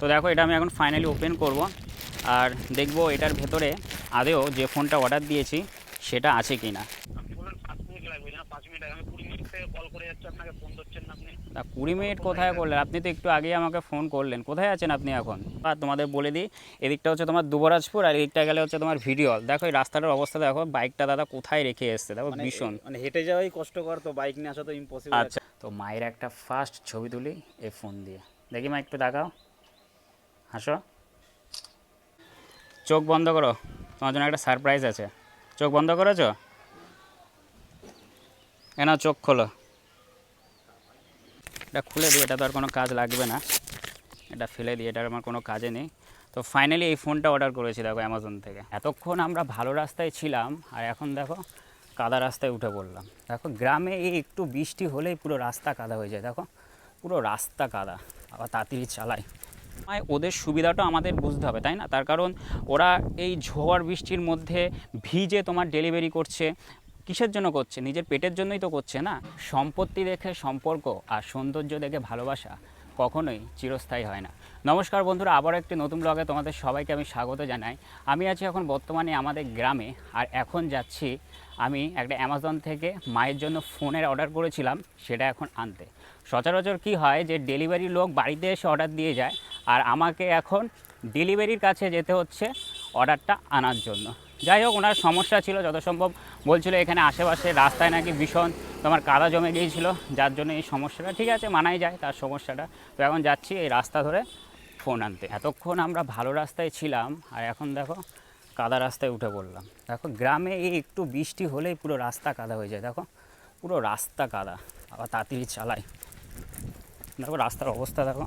তো দেখো এটা আমি এখন ফাইনালি ওপেন করব। আর দেখব এটার ভেতরে আদেও যে ফোনটা অর্ডার দিয়েছি সেটা আছে কি না কুড়ি মিনিট কোথায় করলেন? আপনি তো একটু আগেই আমাকে ফোন করলেন। কোথায় আছেন আপনি এখন? আর তোমাদের বলে দিই এদিকটা হচ্ছে তোমার দুবরাজপুর আর এদিকটা গেলে হচ্ছে তোমার ভিডিও দেখো এই রাস্তাটার অবস্থা দেখো বাইকটা দাদা কোথায় রেখে এসছে? দেখো মানে ভীষণ। মানে হেঁটে যাওয়াই কষ্টকর তো বাইক নিয়ে আসা তো ইম্পসিবল আচ্ছা। তো মায়ের একটা ফার্স্ট ছবি তুলি এই ফোন দিয়ে। দেখি মা একটু দেখাও। হাসো চোখ বন্ধ করো। তোমার জন্য একটা সারপ্রাইজ আছে। চোখ বন্ধ করেছ? এনা চোখ খোলো। এটা খুলে দিই, এটা তো আর কোনো কাজ লাগবে না। এটা ফেলে দিই, এটার আমার কোনো কাজে নেই। তো ফাইনালি এই ফোনটা অর্ডার করেছি, দেখো অ্যামাজন থেকে। এতক্ষণ আমরা ভালো রাস্তায় ছিলাম, আর এখন দেখো, কাদা রাস্তায় উঠে পড়লাম। দেখো, গ্রামে এই একটু বৃষ্টি হলেই পুরো রাস্তা কাদা হয়ে যায়। দেখো, পুরো রাস্তা কাদা। আবার তাড়াতাড়ি চালায় ওদের সুবিধাটা আমাদের বুঝতে হবে, তাই না? তার কারণ ওরা এই ঝড় বৃষ্টির মধ্যে ভিজে তোমার ডেলিভারি করছে। কিসের জন্য করছে? নিজের পেটের জন্যই তো করছে না? সম্পত্তি দেখে সম্পর্ক আর সৌন্দর্য দেখে ভালোবাসা কখনোই চিরস্থায়ী হয় না। নমস্কার বন্ধুরা আবার একটি নতুন ব্লগে তোমাদের সবাইকে আমি স্বাগত জানাই। আমি আছি এখন বর্তমানে আমাদের গ্রামে আর এখন যাচ্ছি আমি একটা অ্যামাজন থেকে মায়ের জন্য ফোনের অর্ডার করেছিলাম, সেটা এখন আনতে। সচরাচর কি হয় যে ডেলিভারি লোক বাড়িতে এসে অর্ডার দিয়ে যায় আর আমাকে এখন ডেলিভারির কাছে যেতে হচ্ছে অর্ডারটা আনার জন্য। যাই হোক, ওনার সমস্যা ছিল যত সম্ভব বলছিল এখানে আশেপাশে রাস্তায় নাকি ভীষণ তোমার কাদা জমে গিয়েছিল, যার জন্য এই সমস্যাটা ঠিক আছে, মানাই যায় তার সমস্যাটা। তো এখন যাচ্ছি এই রাস্তা ধরে ফোন আনতে। এতক্ষণ আমরা ভালো রাস্তায় ছিলাম, আর এখন দেখো কাদা রাস্তায় উঠে পড়লাম। দেখো গ্রামে এই একটু বৃষ্টি হলেই পুরো রাস্তা কাদা হয়ে যায়। দেখো, পুরো রাস্তা কাদা। আবার তাড়াতাড়ি চালাই দেখো রাস্তার অবস্থা দেখো।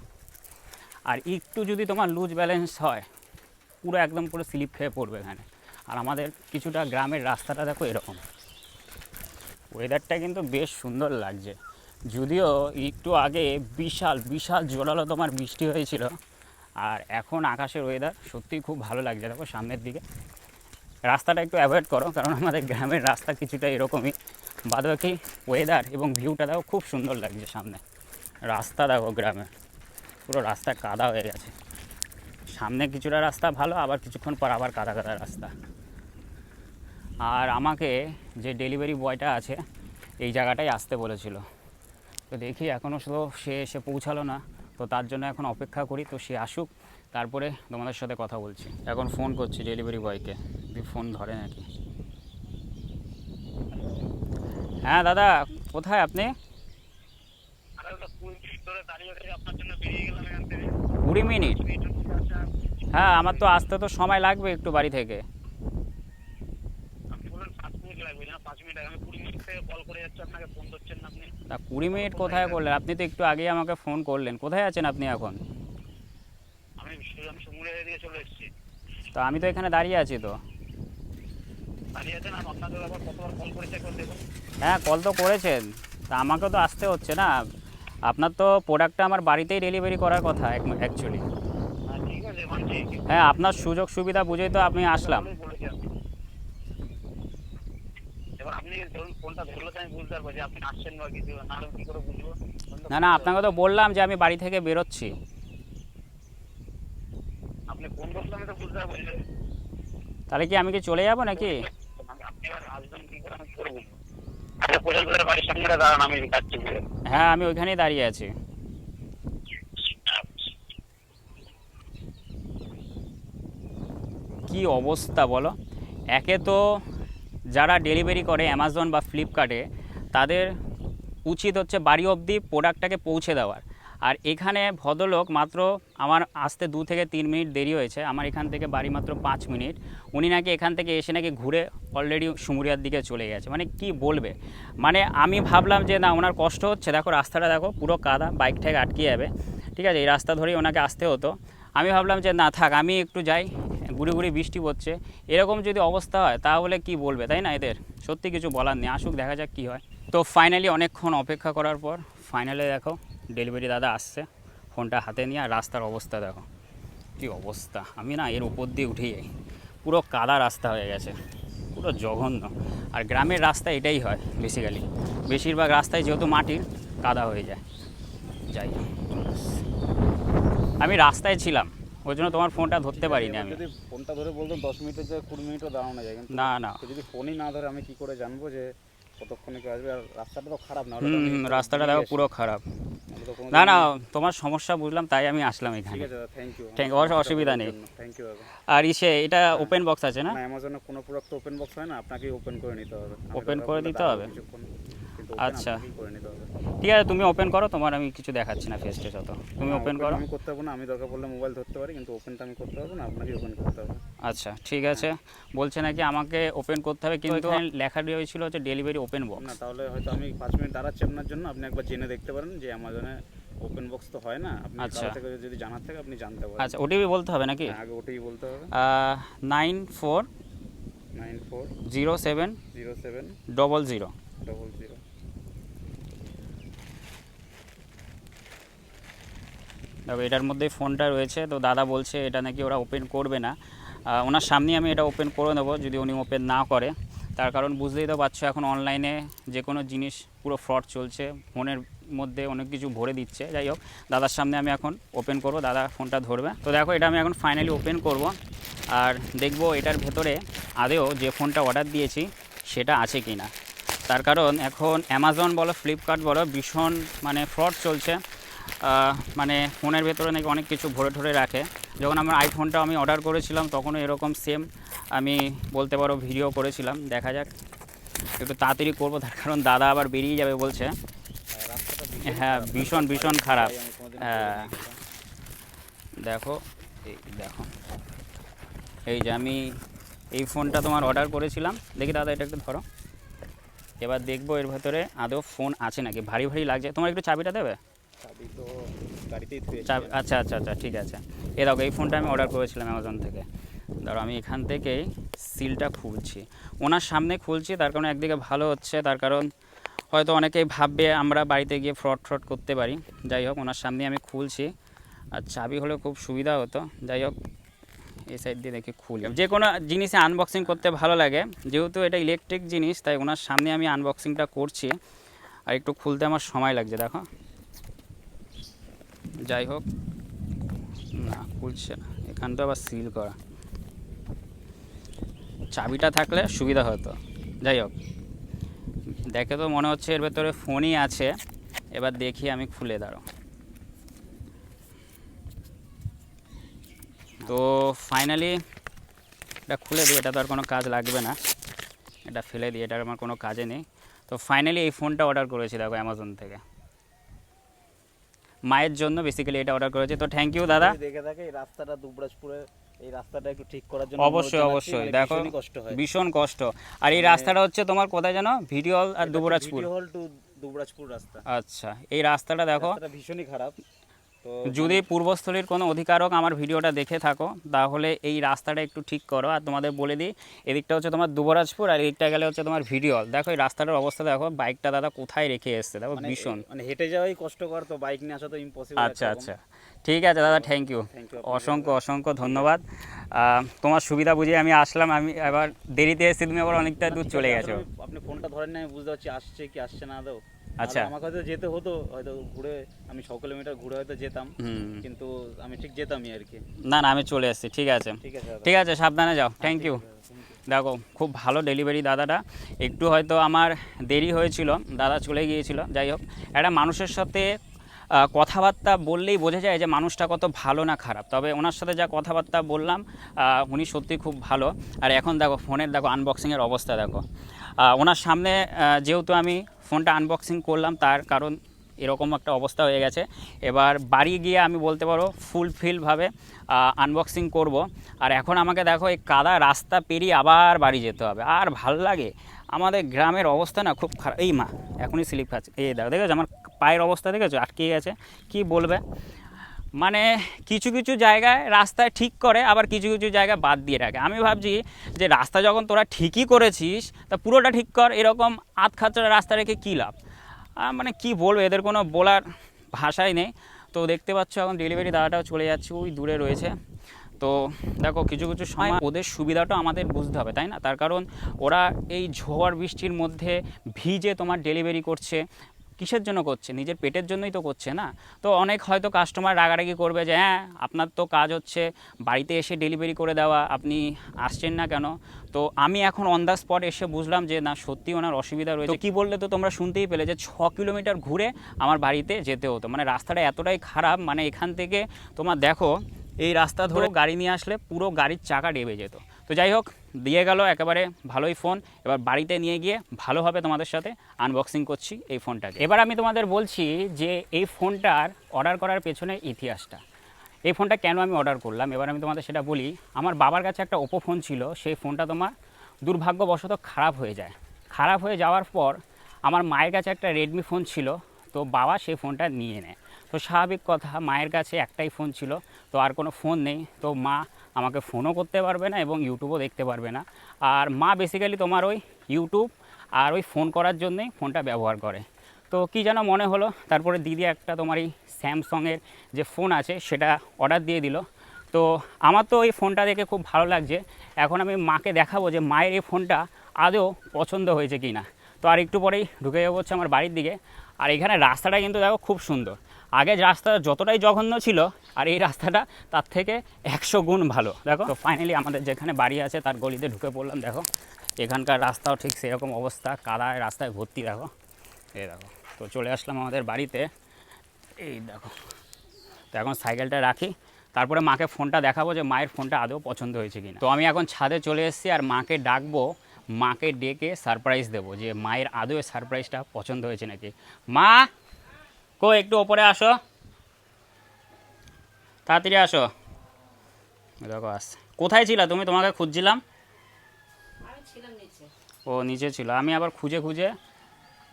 আর একটু যদি তোমার লুজ ব্যালেন্স হয়, পুরো একদম পুরো স্লিপ খেয়ে পড়বে এখানে। আর আমাদের কিছুটা গ্রামের রাস্তাটা দেখো এরকম। ওয়েদারটা কিন্তু বেশ সুন্দর লাগছে। যদিও একটু আগে বিশাল বিশাল জোরালো তোমার বৃষ্টি হয়েছিল। আর এখন আকাশের ওয়েদার সত্যিই খুব ভালো লাগছে দেখো সামনের দিকে। রাস্তাটা একটু অ্যাভয়েড করো, কারণ আমাদের গ্রামের রাস্তা কিছুটা এরকমই। বাদবাকি ওয়েদার এবং ভিউটা দেখো খুব সুন্দর লাগছে সামনে। রাস্তা দেখো গ্রামে। পুরো রাস্তা কাদা হয়ে গেছে। সামনে কিছুটা রাস্তা ভালো, আবার কিছুক্ষণ পর আবার কাদা কাদা রাস্তা। আর আমাকে যে ডেলিভারি বয়টা আছে, এই জায়গাটাই আসতে বলেছিল। তো দেখি এখনও শুধু সে এসে পৌঁছালো না। তো তার জন্য এখন অপেক্ষা করি, তো সে আসুক, তারপরে তোমাদের সাথে কথা বলছি। এখন ফোন করছি ডেলিভারি বয়কে যদি ফোন ধরে নাকি? হ্যাঁ দাদা, কোথায় আপনি আরে ওটা কুড়ি মিনিট ধরে দাঁড়িয়ে থেকে আপনার জন্য বেরিয়ে গেলাম এখান থেকে কুড়ি মিনিট? হ্যাঁ আমার তো আসতে তো সময় লাগবে একটু বাড়ি থেকে। কুড়ি মিনিট তা কুড়ি কোথায় করলেন? আপনি তো একটু আগেই আমাকে ফোন করলেন। কোথায় আছেন আপনি এখন? তো আমি তো এখানে দাঁড়িয়ে আছি তো। হ্যাঁ কল তো করেছেন। তা আমাকে তো আসতে হচ্ছে না। আপনার তো প্রোডাক্টটা আমার বাড়িতেই ডেলিভারি করার কথা অ্যাকচুয়ালি হ্যাঁ আপনার সুযোগ সুবিধা বুঝেই তো আসলাম। আমি কিছু না না আপনাকে তো বললাম যে আমি বাড়ি থেকে বেরোচ্ছি। তাহলে কি আমি কি চলে যাব নাকি? আমি হ্যাঁ আমি ওইখানেই দাঁড়িয়ে আছি। কি অবস্থা বলো? একে তো যারা ডেলিভারি করে অ্যামাজন বা ফ্লিপকার্টে তাদের উচিত হচ্ছে বাড়ি অবধি প্রোডাক্টটাকে পৌঁছে দেওয়ার। আর এখানে ভদ্রলোক মাত্র আমার আসতে দু থেকে তিন মিনিট দেরি হয়েছে, আমার এখান থেকে বাড়ি মাত্র পাঁচ মিনিট। উনি নাকি এখান থেকে এসে নাকি ঘুরে অলরেডি সুমুরিয়ার দিকে চলে গেছে। মানে কি বলবে? মানে আমি ভাবলাম যে না, ওনার কষ্ট হচ্ছে। দেখো, রাস্তাটা দেখো, পুরো কাদা, বাইক ঠেক আটকে যাবে। ঠিক আছে, এই রাস্তা ধরেই ওনাকে আসতে হতো। আমি ভাবলাম যে না থাক, আমি একটু যাই, ঘুরে ঘুরে বৃষ্টি পড়ছে। এরকম যদি অবস্থা হয়, তাহলে কি বলবে, তাই না এদের? সত্যি কিছু বলার নেই। আসুক, দেখা যাক কী হয়। তো ফাইনালি অনেকক্ষণ অপেক্ষা করার পর ফাইনালে দেখো ডেলিভারি দাদা আসছে ফোনটা হাতে নিয়ে আর রাস্তার অবস্থা দেখো। কী অবস্থা? আমি না এর উপর দিয়ে উঠে যাই। পুরো কাদা রাস্তা হয়ে গেছে। পুরো জঘন্য। আর গ্রামের রাস্তা এটাই হয় বেসিক্যালি বেশিরভাগ রাস্তায় যেহেতু মাটির কাদা হয়ে যায়। যাই আমি রাস্তায় ছিলাম। ওই জন্য তোমার ফোনটা ধরতে পারিনি আমি। যদি ফোনটা ধরে বলতাম দশ মিনিটের জায়গায় কুড়ি মিনিটও দাঁড়ানো যায়। না না। যদি ফোনই না ধরে আমি কি করে জানব যে কতক্ষণে কেউ আসবে? আর রাস্তাটা তো খারাপ না হুম রাস্তাটা দেখো পুরো খারাপ। না না তোমার সমস্যা বুঝলাম তাই আমি আসলাম ঠিক আছে থ্যাংক ইউ Thank you, অসুবিধা নেই। থ্যাংক ইউ আর ইসে এটা ওপেন বক্স আছে না? না অ্যামাজনে কোনো প্রোডাক্ট ওপেন বক্স হয় না? আপনাকে ওপেন করে নিতে হবে। ওপেন করে দিতে হবে? আচ্ছা। করে নিতে হবে। ঠিক আছে তুমি ওপেন করো তোমার আমি কিছু দেখাচ্ছি না ফেস টেস অত তুমি ওপেন করো। আমি করতে পারব না আমি দরকার পড়লে মোবাইল ধরতে পারি কিন্তু ওপেনটা আমি করতে পারব না আপনাকে ওপেন করতে হবে। আচ্ছা ঠিক আছে। বলছে নাকি আমাকে ওপেন করতে হবে কিন্তু লেখা রয়েছিল হচ্ছে ডেলিভারি ওপেন বক্স না তাহলে হয়তো আমি পাঁচ মিনিট দাঁড়াচ্ছি আপনার জন্য আপনি একবার জেনে দেখতে পারেন যে অ্যামাজনে ওপেন বক্স তো হয় না আপনি আচ্ছা। থেকে যদি জানার থাকে আপনি জানতে পারেন। আচ্ছা ওটিপি বলতে হবে নাকি? হ্যাঁ, আগে ওটিপি বলতে হবে। Nine four nine four zero seven zero seven double zero double zero এটার মধ্যে ফোনটা রয়েছে। তো দাদা বলছে এটা নাকি ওরা ওপেন করবে না। ওনার সামনেই আমি এটা ওপেন করে নেব যদি উনি ওপেন না করে। তার কারণ বুঝতেই তো পারছ এখন অনলাইনে যে কোনো জিনিস পুরো ফ্রড চলছে। ফোনের মধ্যে অনেক কিছু ভরে দিচ্ছে। যাই হোক, দাদার সামনে আমি এখন ওপেন করব। দাদা ফোনটা ধরবে। তো দেখো, এটা আমি এখন ফাইনালি ওপেন করব। আর দেখব এটার ভেতরে আদেও যে ফোনটা অর্ডার দিয়েছি, সেটা আছে কি না তার কারণ এখন অ্যামাজন বলো ফ্লিপকার্ট বলো, ভীষণ মানে ফ্রড চলছে। মানে ফোনের ভেতরে নাকি অনেক কিছু ভরে ঠরে রাখে। যখন আমার আইফোনটা আমি অর্ডার করেছিলাম, তখনও এরকম সেম আমি বলতে পারো ভিডিও করেছিলাম, দেখা যাক। একটু তাড়াতাড়ি করব, তার কারণ দাদা আবার বেরিয়ে যাবে বলছে। হ্যাঁ ভীষণ ভীষণ খারাপ। হ্যাঁ। দেখো দেখো। এই যে আমি এই ফোনটা তোমার অর্ডার করেছিলাম। দেখি দাদা, এটা একটু ধরো। এবার দেখব এর ভেতরে আদৌ ফোন আছে নাকি। ভারী ভারী লাগছে। তোমার একটু চাবিটা দেবে? আচ্ছা আচ্ছা আচ্ছা ঠিক আছে। এ দেখো, এই ফোনটা আমি অর্ডার করেছিলাম অ্যামাজন থেকে। ধরো, আমি এখান থেকেই সিলটা খুলছি। ওনার সামনে খুলছি, তার কারণ একদিকে ভালো হচ্ছে, তার কারণ হয়তো অনেকেই ভাববে আমরা বাড়িতে গিয়ে ফ্রড ফ্রড করতে পারি। যাই হোক, ওনার সামনে আমি খুলছি। আর চাবি হলে খুব সুবিধা হতো। যাই হোক, এই সাইড দিয়ে দেখি খুলি। যে কোনো জিনিসে আনবক্সিং করতে ভালো লাগে। যেহেতু এটা ইলেকট্রিক জিনিস, তাই ওনার সামনে আমি আনবক্সিংটা করছি। আর একটু খুলতে আমার সময় লাগছে, দেখো। যাই হোক, না, খুলছে না। এখানটা আবার সিল করা। চাবিটা থাকলে সুবিধা হতো। যাই হোক, দেখে তো মনে হচ্ছে এর ভেতরে ফোনই আছে। এবার দেখি আমি খুলে দাঁড়ো তো ফাইনালি এটা খুলে দিই এটা তো আর কোনো কাজ লাগবে না। এটা ফেলে দিই এটা আমার কোনো কাজে নেই। তো ফাইনালি এই ফোনটা অর্ডার করেছি, দেখো অ্যামাজন থেকে। মায়ের জন্য বেসিক্যালি এটা অর্ডার করেছে। তো থ্যাংক ইউ দাদা। দেখে দেখে থাকে এই রাস্তাটা দুবরাজপুরে এই রাস্তাটা একটু ঠিক করার জন্য অবশ্যই অবশ্যই। মানে দেখো কষ্ট হয়। ভীষণ কষ্ট। আর এই রাস্তাটা হচ্ছে তোমার কোথায় জানো? ভিডিও আর দুবরাজপুর। হল টু দুবরাজপুর রাস্তা। আচ্ছা এই রাস্তাটা দেখো। ভীষণই খারাপ। যদি পূর্বস্থলীর কোনো অধিকারক আমার ভিডিওটা দেখে থাকো তাহলে এই রাস্তাটা একটু ঠিক করো। আর তোমাদের বলে দিই এদিকটা হচ্ছে তোমার দুবরাজপুর আর এদিকটা গেলে হচ্ছে তোমার ভিডিও দেখো এই রাস্তাটার অবস্থা দেখো বাইকটা দাদা কোথায় রেখে এসছে দেখো মানে ভীষণ। মানে হেঁটে যাওয়াই কষ্টকর তো বাইক নিয়ে আসা তো ইম্পসিবল আচ্ছা আচ্ছা। ঠিক আছে দাদা থ্যাংক ইউ অসংখ্য অসংখ্য ধন্যবাদ। তোমার সুবিধা বুঝে আমি আসলাম আমি এবার দেরিতে এসেছি তুমি আবার অনেকটা দূর চলে গেছো। আপনি ফোনটা ধরেন না আমি বুঝতে পারছি আসছে কি আসছে না আদৌ আচ্ছা। আমার আমাকে হয়তো যেতে হতো হয়তো ঘুরে আমি ছ কিলোমিটার ঘুরে হয়তো যেতাম কিন্তু আমি ঠিক যেতামই আর কি। না না আমি চলে এসেছি ঠিক আছে। ঠিক আছে সাবধানে যাও থ্যাংক ইউ দেখো খুব ভালো ডেলিভারি দাদাটা। একটু হয়তো আমার দেরি হয়েছিল দাদা চলে গিয়েছিল যাই হোক। একটা মানুষের সাথে কথাবার্তা বললেই বোঝা যায় যে মানুষটা কত ভালো না খারাপ। তবে ওনার সাথে যা কথাবার্তা বললাম উনি সত্যি খুব ভালো। আর এখন দেখো, ফোনের দেখো আনবক্সিংয়ের অবস্থা দেখো। ওনার সামনে যেহেতু আমি ফোনটা আনবক্সিং করলাম, তার কারণ এরকম একটা অবস্থা হয়ে গেছে। এবার বাড়ি গিয়ে আমি বলতে পারো ফুলফিলভাবে আনবক্সিং করব। আর এখন আমাকে দেখো, এই কাদা রাস্তা পেরিয়ে আবার বাড়ি যেতে হবে। আর ভালো লাগে, আমাদের গ্রামের অবস্থা না খুব খারাপ। এই মা, এখনই স্লিপ খাচ্ছে। এই দেখো, দেখেছ? আমার পায়ের অবস্থা দেখেছ আটকে গেছে। কি বলবে? মানে কিছু কিছু জায়গায় রাস্তায় ঠিক করে, আবার কিছু কিছু জায়গায় বাদ দিয়ে রাখে। আমি ভাবছি যে রাস্তা যখন তোরা ঠিকই করেছিস, তা পুরোটা ঠিক কর, এরকম আধ রাস্তা রেখে কী লাভ? মানে কি বলব, এদের কোনো বলার ভাষাই নেই। তো দেখতে পাচ্ছ এখন ডেলিভারি দাদাটাও চলে যাচ্ছে, ওই দূরে রয়েছে। তো দেখো, কিছু কিছু সময় ওদের সুবিধাটা আমাদের বুঝতে হবে, তাই না? তার কারণ ওরা এই ঝড় বৃষ্টির মধ্যে ভিজে তোমার ডেলিভারি করছে। কিসের জন্য করছে? নিজের পেটের জন্যই তো করছে না। তো অনেক হয়তো কাস্টমার রাগারাগি করবে যে হ্যাঁ আপনার তো কাজ হচ্ছে বাড়িতে এসে ডেলিভারি করে দেওয়া আপনি আসছেন না কেন? তো আমি এখন অন দ্য স্পট এসে বুঝলাম যে না সত্যি ওনার অসুবিধা রয়েছে। কি বললে তো তোমরা শুনতেই পেলে যে ছ কিলোমিটার ঘুরে আমার বাড়িতে যেতে হতো। মানে রাস্তাটা এতটাই খারাপ মানে এখান থেকে তোমার দেখো এই রাস্তা ধরে গাড়ি নিয়ে আসলে পুরো গাড়ির চাকা ডেবে যেত। তো যাই হোক, দিয়ে গেল একেবারে ভালোই ফোন এবার বাড়িতে নিয়ে গিয়ে ভালোভাবে তোমাদের সাথে আনবক্সিং করছি এই ফোনটাকে এবার আমি তোমাদের বলছি যে এই ফোনটার অর্ডার করার পেছনে ইতিহাসটা। এই ফোনটা কেন আমি অর্ডার করলাম? এবার আমি তোমাদের সেটা বলি, আমার বাবার কাছে একটা ওপো ফোন ছিল, সেই ফোনটা তোমার দুর্ভাগ্যবশত খারাপ হয়ে যায়। খারাপ হয়ে যাওয়ার পর আমার মায়ের কাছে একটা রেডমি ফোন ছিল, তো বাবা সেই ফোনটা নিয়ে নেয়। তো স্বাভাবিক কথা, মায়ের কাছে একটাই ফোন ছিল, তো আর কোনো ফোন নেই। তো মা আমাকে ফোনও করতে পারবে না এবং ইউটিউবও দেখতে পারবে না। আর মা বেসিক্যালি তোমার ওই ইউটিউব আর ওই ফোন করার জন্যেই ফোনটা ব্যবহার করে। তো কি যেন মনে হলো, তারপরে দিদি একটা তোমার এই স্যামসংয়ের যে ফোন আছে, সেটা অর্ডার দিয়ে দিল। তো আমার তো এই ফোনটা দেখে খুব ভালো লাগছে। এখন আমি মাকে দেখাবো যে মায়ের এই ফোনটা আদৌ পছন্দ হয়েছে কি না তো আর একটু পরেই ঢুকে যাব হচ্ছে আমার বাড়ির দিকে। আর এখানে রাস্তাটা কিন্তু দেখো খুব সুন্দর। আগে রাস্তা যতটাই জঘন্য ছিল, আর এই রাস্তাটা তার থেকে একশো গুণ ভালো। দেখো, তো ফাইনালি আমাদের যেখানে বাড়ি আছে, তার গলিতে ঢুকে পড়লাম, দেখো। এখানকার রাস্তাও ঠিক সেরকম অবস্থা, কাদায় রাস্তায় ভর্তি, দেখো। এই দেখো, তো চলে আসলাম আমাদের বাড়িতে। এই দেখো, তো এখন সাইকেলটা রাখি। তারপরে মাকে ফোনটা দেখাবো যে মায়ের ফোনটা আদৌ পছন্দ হয়েছে কিনা। তো আমি এখন ছাদে চলে এসেছি, আর মাকে ডাকবো, মাকে ডেকে সারপ্রাইজ দেবো যে মায়ের আদৌ সারপ্রাইজটা পছন্দ হয়েছে নাকি। মা! কো একটু ওপরে আসো। তাড়াতাড়ি আসো। দেখো আস কোথায় ছিলা তুমি? তোমাকে খুঁজছিলাম। ও নিচে ছিল। আমি আবার খুঁজে খুঁজে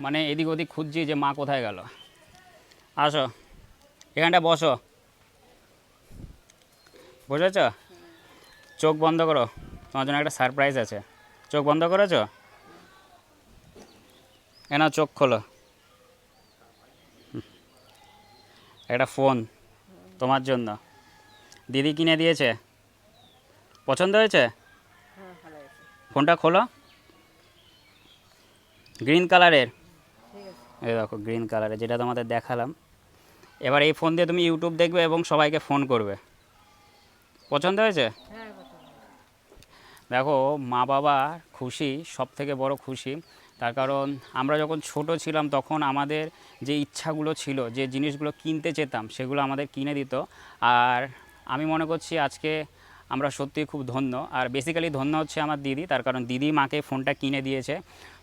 মানে এদিক ওদিক খুঁজছি যে মা কোথায় গেল। আসো। এখানটা বসো। বুঝেছ? চোখ বন্ধ করো। তোমার জন্য একটা সারপ্রাইজ আছে। চোখ বন্ধ করেছ? এনা চোখ খোলো হুম। একটা ফোন তোমার জন্য। দিদি কিনে দিয়েছে। পছন্দ হয়েছে? হ্যাঁ ফোনটা খোলো। গ্রিন কালারের। এই দেখো গ্রিন কালারের যেটা তোমাদের দেখালাম। এবার এই ফোন দিয়ে তুমি ইউটিউব দেখবে এবং সবাইকে ফোন করবে। পছন্দ হয়েছে? হ্যাঁ দেখো মা বাবা খুশি সব থেকে বড় খুশি। তার কারণ আমরা যখন ছোট ছিলাম তখন আমাদের যে ইচ্ছাগুলো ছিল, যে জিনিসগুলো কিনতে চেতাম, সেগুলো আমাদের কিনে দিত। আর আমি মনে করছি আজকে আমরা সত্যিই খুব ধন্য। আর বেসিক্যালি ধন্য হচ্ছে আমার দিদি, তার কারণ দিদি মাকে ফোনটা কিনে দিয়েছে।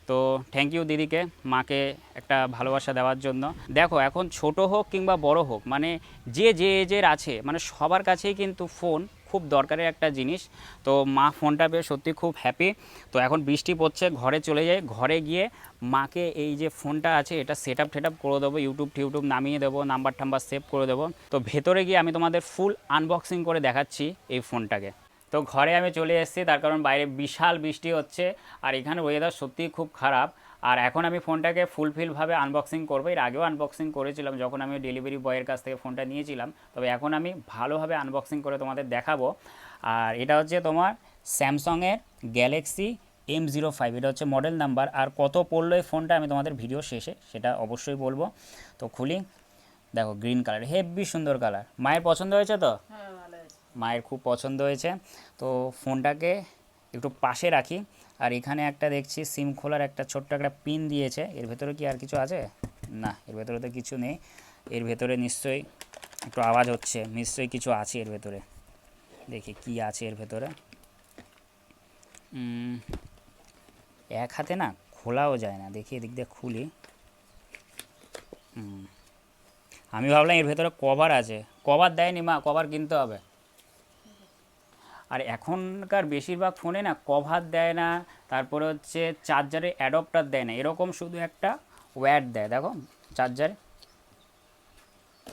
তো থ্যাংক ইউ দিদিকে মাকে একটা ভালোবাসা দেওয়ার জন্য। দেখো, এখন ছোট হোক কিংবা বড় হোক মানে যে যে এজের আছে মানে সবার কাছেই কিন্তু ফোন। খুব দরকারের একটা জিনিস। তো মা ফোনটা পেয়ে সত্যি খুব হ্যাপি তো এখন বৃষ্টি পড়ছে, ঘরে চলে যাই। ঘরে গিয়ে মাকে এই যে ফোনটা আছে, এটা সেট আপ টেট আপ করে দেবো ইউটিউব টিউটিউব নামিয়ে দেবো নাম্বার টাম্বার সেভ করে দেবো। তো ভেতরে গিয়ে আমি তোমাদের ফুল আনবক্সিং করে দেখাচ্ছি এই ফোনটাকে। তো ঘরে আমি চলে এসেছি, তার কারণ বাইরে বিশাল বৃষ্টি হচ্ছে। আর এখানে ওয়েদার সত্যিই খুব খারাপ। আর এখন আমি ফোনটাকে ফুলফিলভাবে আনবক্সিং করব। এর আগেও আনবক্সিং করেছিলাম যখন আমি ডেলিভারি বয়ের কাছ থেকে ফোনটা নিয়েছিলাম। তবে এখন আমি ভালোভাবে আনবক্সিং করে তোমাদের দেখাবো। আর এটা হচ্ছে তোমার স্যামসংয়ের গ্যালাক্সি এম জিরো ফাইভ এটা হচ্ছে মডেল নাম্বার আর কত পড়ল এই ফোনটা আমি তোমাদের ভিডিও শেষে সেটা অবশ্যই বলব। তো খুলি দেখো গ্রিন কালার হেভি সুন্দর কালার মায়ের পছন্দ হয়েছে তো? হ্যাঁ মায়ের খুব পছন্দ হয়েছে। তো ফোনটাকে একটু পাশে রাখি। আর এখানে একটা দেখছি, সিম খোলার একটা ছোট্ট একটা পিন দিয়েছে। এর ভেতরে কি আর কিছু আছে? না, এর ভেতরে তো কিছু নেই। এর ভেতরে নিশ্চয়ই একটু আওয়াজ হচ্ছে, নিশ্চয়ই কিছু আছে এর ভেতরে। দেখি কি আছে এর ভেতরে। এক হাতে না খোলাও যায় না। দেখি এদিক দিয়ে খুলি। আমি ভাবলাম এর ভেতরে কভার আছে। কভার দেয়নি মা, কভার কিনতে হবে। আর এখনকার বেশিরভাগ ফোনে না কভার দেয় না, তারপরে হচ্ছে চার্জারে অ্যাডপ্টার দেয় না, এরকম শুধু একটা ওয়্যার দেয়, দেখো চার্জারে।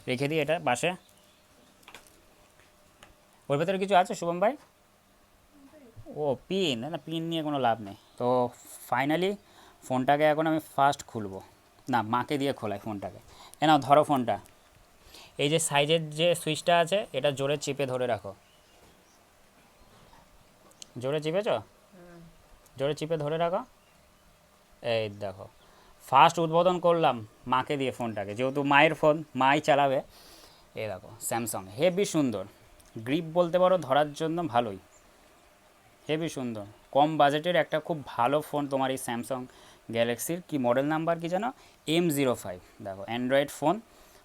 রেখে দিই এটা পাশে। ওর ভেতরে কিছু আছে, শুভম ভাই? ও, পিন, না পিন নিয়ে কোনো লাভ নেই। তো ফাইনালি ফোনটাকে এখন আমি ফার্স্ট খুলবো। না, মাকে দিয়ে খোলাই ফোনটাকে। এ নাও, ধরো ফোনটা। এই যে সাইজের যে সুইচটা আছে, এটা জোরে চেপে ধরে রাখো। জোরে চিপেছ জোরে চিপে ধরে রাখো। এই দেখো ফার্স্ট উদ্বোধন করলাম মাকে দিয়ে ফোনটাকে যেহেতু মায়ের ফোন মাই চালাবে। এই দেখো স্যামসাং হেভি সুন্দর। গ্রিপ বলতে পারো ধরার জন্য ভালোই। হেভি সুন্দর। কম বাজেটের একটা খুব ভালো ফোন তোমার এই স্যামসাং গ্যালাক্সির কি মডেল নাম্বার কি জানো এম জিরো ফাইভ দেখো অ্যান্ড্রয়েড ফোন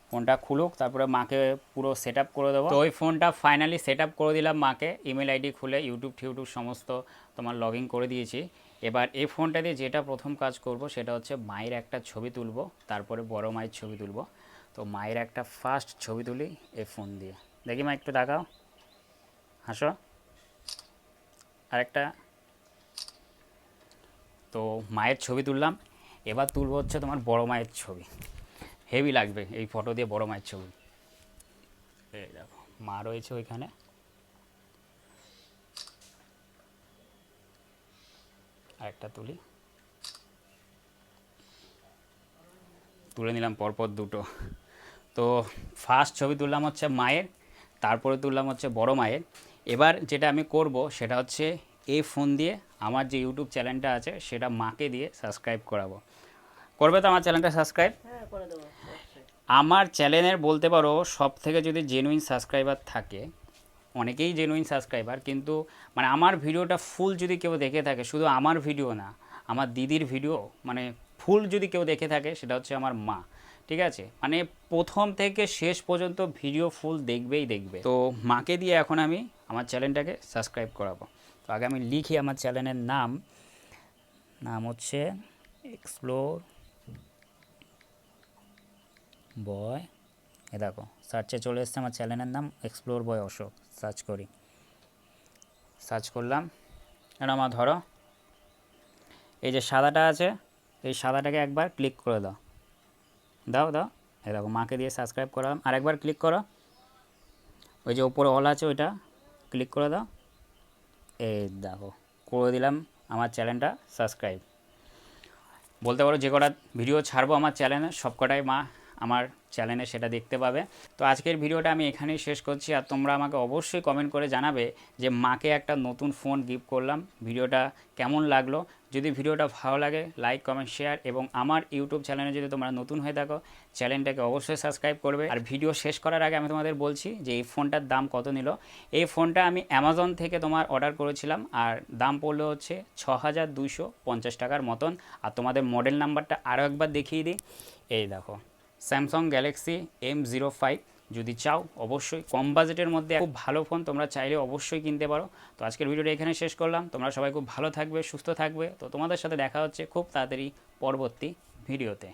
ফোনটা খুলুক, তারপরে মাকে পুরো সেট করে দেবো। তো ওই ফোনটা ফাইনালি সেট করে দিলাম মাকে ইমেল আইডি খুলে ইউটিউব টিউটিউব সমস্ত তোমার লগ করে দিয়েছি। এবার এই ফোনটা দিয়ে যেটা প্রথম কাজ করব, সেটা হচ্ছে মায়ের একটা ছবি তুলবো, তারপরে বড় মায়ের ছবি তুলবো। তো মায়ের একটা ফার্স্ট ছবি তুলি এই ফোন দিয়ে। দেখি মা, একটু দেখাও হাসো। আরেকটা। তো মায়ের ছবি তুললাম, এবার তুলবো হচ্ছে তোমার বড় মায়ের ছবি। হেভি লাগবে এই ফটো দিয়ে বড় মায়ের ছবি। এই দেখো, মা রয়েছে ওইখানে। আরেকটা তুলি। তুলে নিলাম পরপর দুটো। তো ফার্স্ট ছবি তুললাম হচ্ছে মায়ের, তারপরে তুললাম হচ্ছে বড় মায়ের। এবার যেটা আমি করব সেটা হচ্ছে এই ফোন দিয়ে আমার যে ইউটিউব চ্যানেলটা আছে সেটা মাকে দিয়ে সাবস্ক্রাইব করাবো। করবে তো আমার চ্যানেলটা সাবস্ক্রাইব? হ্যাঁ করে দেবো আমার চ্যানেলের বলতে পারো সব থেকে যদি জেনুইন সাবস্ক্রাইবার থাকে অনেকেই জেনুইন সাবস্ক্রাইবার কিন্তু মানে আমার ভিডিওটা ফুল যদি কেউ দেখে থাকে শুধু আমার ভিডিও না আমার দিদির ভিডিও মানে ফুল যদি কেউ দেখে থাকে সেটা হচ্ছে আমার মা ঠিক আছে? মানে প্রথম থেকে শেষ পর্যন্ত ভিডিও ফুল দেখবেই দেখবে। তো মাকে দিয়ে এখন আমি আমার চ্যানেলটাকে সাবস্ক্রাইব করাবো। তো আগে আমি লিখি আমার চ্যানেলের নাম নাম হচ্ছে এক্সপ্লোর বয়, এ দেখো সার্চে চলে এসছে আমার চ্যানেলের নাম এক্সপ্লোর বয় অশোক সার্চ করি। সার্চ করলাম এটা আমার ধরো, এই যে সাদাটা আছে, এই সাদাটাকে একবার ক্লিক করে দাও। দাও দাও, এ দেখো, মাকে দিয়ে সাবস্ক্রাইব করালাম, আর একবার ক্লিক করো। ওই যে ওপরে অল আছে ওইটা ক্লিক করে দাও। এই দেখো, করে দিলাম আমার চ্যানেলটা সাবস্ক্রাইব বলতে পারো যে কটা ভিডিও ছাড়বো আমার চ্যানেলে সব কটাই মা, আমার চ্যানেলে সেটা দেখতে পাবে। তো আজকের ভিডিওটা আমি এখানেই শেষ করছি। আর তোমরা আমাকে অবশ্যই কমেন্ট করে জানাবে যে মাকে একটা নতুন ফোন গিফট করলাম। ভিডিওটা কেমন লাগল? যদি ভিডিওটা ভালো লাগে লাইক কমেন্ট শেয়ার এবং আমার ইউটিউব চ্যানেলে যদি তোমরা নতুন হয়ে থাকো চ্যানেলটাকে অবশ্যই সাবস্ক্রাইব করবে। আর ভিডিও শেষ করার আগে আমি তোমাদের বলছি যে এই ফোনটার দাম কত নিল? এই ফোনটা আমি অ্যামাজন থেকে তোমার অর্ডার করেছিলাম। আর দাম পড়ল হচ্ছে ছ হাজার পঞ্চাশ টাকার মতন। আর তোমাদের মডেল নাম্বারটা আরও একবার দেখিয়ে দিই। এই দেখো। Samsung Galaxy M zero five যদি চাও, অবশ্যই কম বাজেটের মধ্যে খুব ভালো ফোন তোমরা চাইলে অবশ্যই কিনতে পারো। তো আজকের ভিডিওটা এখানে শেষ করলাম। তোমরা সবাই খুব ভালো থাকবে, সুস্থ থাকবে। তো তোমাদের সাথে দেখা হচ্ছে খুব তাড়াতাড়ি পরবর্তী ভিডিওতে।